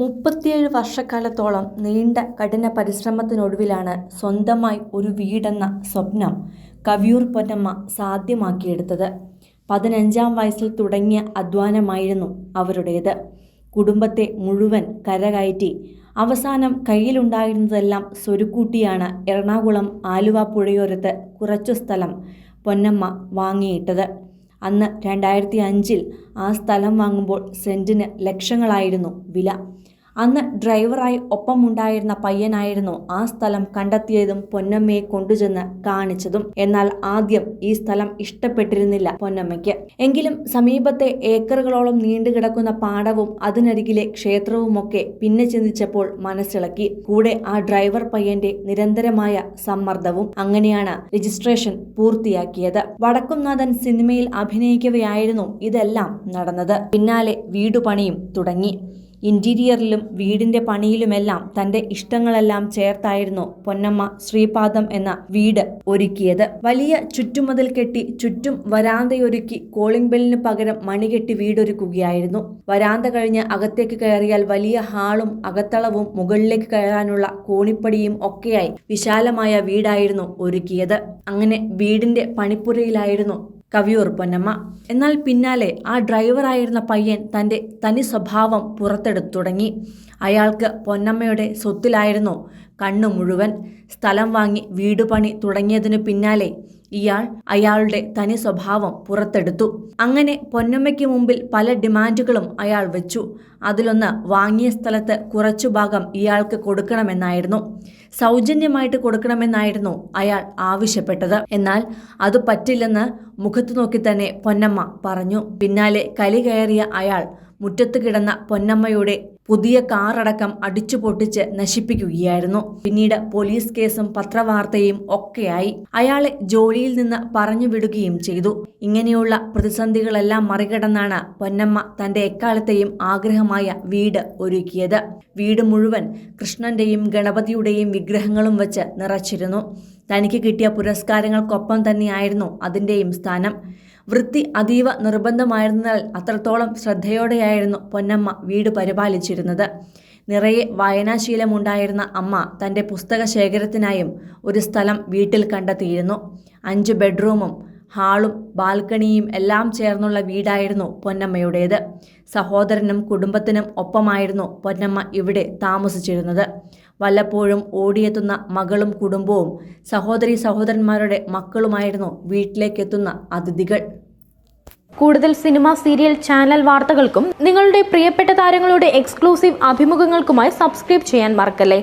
മുപ്പത്തിയേഴ് വർഷക്കാലത്തോളം നീണ്ട കഠിന പരിശ്രമത്തിനൊടുവിലാണ് സ്വന്തമായി ഒരു വീടെന്ന സ്വപ്നം കവിയൂർ പൊന്നമ്മ സാധ്യമാക്കിയെടുത്തത്. പതിനഞ്ചാം വയസ്സിൽ തുടങ്ങിയ അധ്വാനമായിരുന്നു അവരുടേത്. കുടുംബത്തെ മുഴുവൻ കരകയറ്റി അവസാനം കയ്യിലുണ്ടായിരുന്നതെല്ലാം സ്വരുക്കൂട്ടിയാണ് എറണാകുളം ആലുവ പുഴയോരത്ത് കുറച്ചു സ്ഥലം പൊന്നമ്മ വാങ്ങിയിട്ടത്. അന്ന് രണ്ടായിരത്തി അഞ്ചിൽ ആ സ്ഥലം വാങ്ങുമ്പോൾ സെന്റിന് ലക്ഷങ്ങളായിരുന്നു വില. അന്ന് ഡ്രൈവറായി ഒപ്പമുണ്ടായിരുന്ന പയ്യനായിരുന്നു ആ സ്ഥലം കണ്ടെത്തിയതും പൊന്നമ്മയെ കൊണ്ടുചെന്ന് കാണിച്ചതും. എന്നാൽ ആദ്യം ഈ സ്ഥലം ഇഷ്ടപ്പെട്ടിരുന്നില്ല പൊന്നമ്മയ്ക്ക്. എങ്കിലും സമീപത്തെ ഏക്കറുകളോളം നീണ്ടുകിടക്കുന്ന പാടവും അതിനരികിലെ ക്ഷേത്രവുമൊക്കെ പിന്നെ ചിന്തിച്ചപ്പോൾ മനസ്സിളക്കി. കൂടെ ആ ഡ്രൈവർ പയ്യന്റെ നിരന്തരമായ സമ്മർദ്ദവും അങ്ങനെയാണ് രജിസ്ട്രേഷൻ പൂർത്തിയാക്കിയത്. വടക്കുംനാഥൻ സിനിമയിൽ അഭിനയിക്കവെയായിരുന്നു ഇതെല്ലാം നടന്നത്. പിന്നാലെ വീടുപണിയും തുടങ്ങി. ഇന്റീരിയറിലും വീടിന്റെ പണിയിലുമെല്ലാം തന്റെ ഇഷ്ടങ്ങളെല്ലാം ചേർത്തായിരുന്നു പൊന്നമ്മ ശ്രീപാദം എന്ന വീട് ഒരുക്കിയത്. വലിയ ചുറ്റുമതിൽ കെട്ടി ചുറ്റും വരാന്തയൊരുക്കി കോളിംഗ് ബെല്ലിന് പകരം മണികെട്ടി വീടൊരുക്കുകയായിരുന്നു. വരാന്ത കഴിഞ്ഞ് അകത്തേക്ക് കയറിയാൽ വലിയ ഹാളും അകത്തളവും മുകളിലേക്ക് കയറാനുള്ള കോണിപ്പടിയും ഒക്കെയായി വിശാലമായ വീടായിരുന്നു ഒരുക്കിയത്. അങ്ങനെ വീടിന്റെ പണിപ്പുരയിലായിരുന്നു കവിയൂർ പൊന്നമ്മ. എന്നാൽ പിന്നാലെ ആ ഡ്രൈവറായിരുന്ന പയ്യൻ തന്റെ തനി സ്വഭാവം പുറത്തെടുത്തു തുടങ്ങി. അയാൾക്ക് പൊന്നമ്മയുടെ സ്വത്തിലായിരുന്നു കണ്ണു മുഴുവൻ. സ്ഥലം വാങ്ങി വീട് പണി തുടങ്ങിയതിനു പിന്നാലെ ഇയാൾ അയാളുടെ തനി സ്വഭാവം പുറത്തെടുത്തു. അങ്ങനെ പൊന്നമ്മയ്ക്ക് മുമ്പിൽ പല ഡിമാൻഡുകളും അയാൾ വെച്ചു. അതിലൊന്ന് വാങ്ങിയ സ്ഥലത്ത് കുറച്ചു ഭാഗം ഇയാൾക്ക് കൊടുക്കണമെന്നായിരുന്നു. സൗജന്യമായിട്ട് കൊടുക്കണമെന്നായിരുന്നു അയാൾ ആവശ്യപ്പെട്ടത്. എന്നാൽ അത് പറ്റില്ലെന്ന് മുഖത്തു നോക്കി തന്നെ പൊന്നമ്മ പറഞ്ഞു. പിന്നാലെ കലി കയറിയ അയാൾ മുറ്റത്ത് കിടന്ന പൊന്നമ്മയുടെ പുതിയ കാറടക്കം അടിച്ചു പൊട്ടിച്ച് നശിപ്പിക്കുകയായിരുന്നു. പിന്നീട് പോലീസ് കേസും പത്രവാർത്തയും ഒക്കെയായി. അയാളെ ജോലിയിൽ നിന്ന് പറഞ്ഞു വിടുകയും ചെയ്തു. ഇങ്ങനെയുള്ള പ്രതിസന്ധികളെല്ലാം മറികടന്നാണ് പൊന്നമ്മ തന്റെ എക്കാലത്തെയും ആഗ്രഹമായ വീട് ഒരുക്കിയത്. വീട് മുഴുവൻ കൃഷ്ണന്റെയും ഗണപതിയുടെയും വിഗ്രഹങ്ങളും വച്ച് നിറച്ചിരുന്നു. തനിക്ക് കിട്ടിയ പുരസ്കാരങ്ങൾക്കൊപ്പം തന്നെയായിരുന്നു അതിന്റെയും സ്ഥാനം. വൃത്തി അതീവ നിർബന്ധമായിരുന്നാൽ അത്രത്തോളം ശ്രദ്ധയോടെയായിരുന്നു പൊന്നമ്മ വീട് പരിപാലിച്ചിരുന്നത്. നിറയെ വായനാശീലമുണ്ടായിരുന്ന അമ്മ തന്റെ പുസ്തക ശേഖരത്തിനായും ഒരു സ്ഥലം വീട്ടിൽ കണ്ടെത്തിയിരുന്നു. അഞ്ച് ബെഡ്റൂമും ഹാളും ബാൽക്കണിയും എല്ലാം ചേർന്നുള്ള വീടായിരുന്നു പൊന്നമ്മയുടേത്. സഹോദരനും കുടുംബത്തിനും ഒപ്പമായിരുന്നു പൊന്നമ്മ ഇവിടെ താമസിച്ചിരുന്നത്. വല്ലപ്പോഴും ഓടിയെത്തുന്ന മകളും കുടുംബവും സഹോദരി സഹോദരന്മാരുടെ മക്കളുമായിരുന്നു വീട്ടിലേക്കെത്തുന്ന അതിഥികൾ. കൂടുതൽ സിനിമ സീരിയൽ ചാനൽ വാർത്തകൾക്കും നിങ്ങളുടെ പ്രിയപ്പെട്ട താരങ്ങളുടെ എക്സ്ക്ലൂസീവ് അഭിമുഖങ്ങൾക്കുമായി സബ്സ്ക്രൈബ് ചെയ്യാൻ മറക്കല്ലേ?